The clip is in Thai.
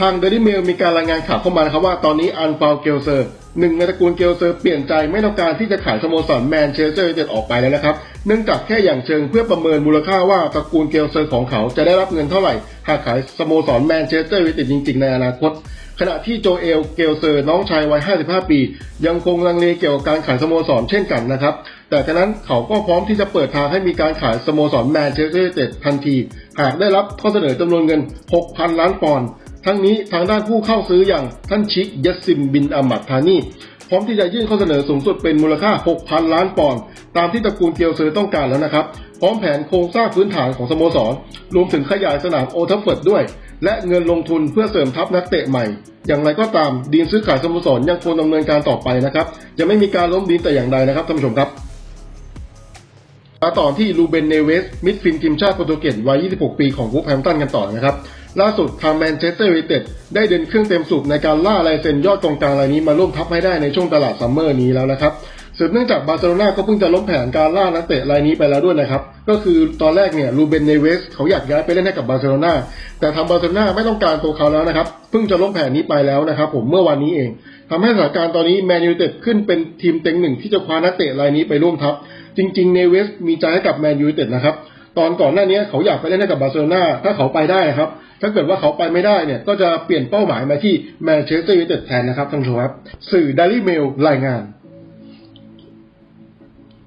ทางเดลิเมลมีการรายงานข่าวเข้ามานะครับว่าตอนนี้อันฟาวเกลเซอร์หนึ่งในตระกูลเกลเซอร์เปลี่ยนใจไม่ต้องการที่จะขายสโมสรแมนเชสเตอร์ยูไนเต็ดออกไปแล้วนะครับ เนื่องจากแค่อย่างเชิงเพื่อประเมินมูลค่าว่าตระกูลเกลเซอร์ของเขาจะได้รับเงินเท่าไหร่ หากขายสโมสรแมนเชสเตอร์ยูไนเต็ดจริงๆในอนาคต ขณะที่โจเอลเกลเซอร์น้องชายวัย 55 ปี ยังคงลังเลเกี่ยวกับการขายสโมสรเช่นกันนะครับ แต่ฉะนั้นเขาก็พร้อมที่จะเปิดทางให้มีการขายสโมสรแมนเชสเตอร์ยูไนเต็ดทันที หากได้รับข้อเสนอจำนวนเงิน 6,000 ล้านปอนด์ ทั้งนี้ทางด้านผู้เข้าซื้ออย่างท่านชิคยัสซิมบินอามัดทานีพร้อมที่จะยื่นข้อเสนอสูงสุดเป็นมูลค่า 6,000 ล้านปอนด์ตามที่ตระกูลเกียวเซอร์ต้องการแล้วนะครับ พร้อมแผนโครงสร้างพื้นฐานของสโมสร รวมถึงขยายสนามโอทัฟเฟิร์ดด้วย และเงินลงทุนเพื่อเสริมทัพนักเตะใหม่ อย่างไรก็ตามดีลซื้อขายสโมสรยังคงดำเนินการต่อไปนะครับ จะไม่มีการล้มดีลแต่อย่างใดนะครับท่านผู้ชมครับมาต่อที่ลูเบนเนเวสมิดฟิลทีมชาติโปรตุเกสวัย 26 ปีของวูฟแฮมตันกันต่อนะครับ ล่าสุดทางแมนเชสเตอร์ยูไนเต็ดได้เดินเครื่องเต็มสูบในการล่าลายเซ็นยอดกองกลางรายนี้มาร่วมทัพให้ได้ในช่วงตลาดซัมเมอร์นี้แล้วนะครับสืบเนื่องจากบาร์เซโลนาก็เพิ่งจะล้มแผนการล่านักเตะรายนี้ไปแล้วด้วยนะครับ ก็คือตอนแรกเนี่ยลูเบนเนเวสเขาอยากย้ายไปเล่นให้กับบาร์เซโลนาแต่ทางบาร์เซโลนาไม่ต้องการตัวเขาแล้วนะครับ เพิ่งจะล้มแผนนี้ไปแล้วนะครับ ผมเมื่อวันนี้เองทำให้สถานการณ์ตอนนี้แมนยูเต็ดขึ้นเป็นทีมเต็งหนึ่งที่จะคว้านักเตะรายนี้ไปร่วมทัพ จริงๆเนเวสมีใจให้กับแมนยูเต็ดนะครับ ตอนก่อนหน้านี้เขาอยากไปเล่นให้กับบาร์เซโลนาถ้าเขาไปได้นะครับ ถ้าเกิดว่าเขาไปไม่ได้เนี่ย ก็จะเปลี่ยนเป้าหมายมาที่แมนเชสเตอร์ยูไนเต็ดแทนนะครับท่านผู้ชมครับ สื่อ Daily Mail รายงาน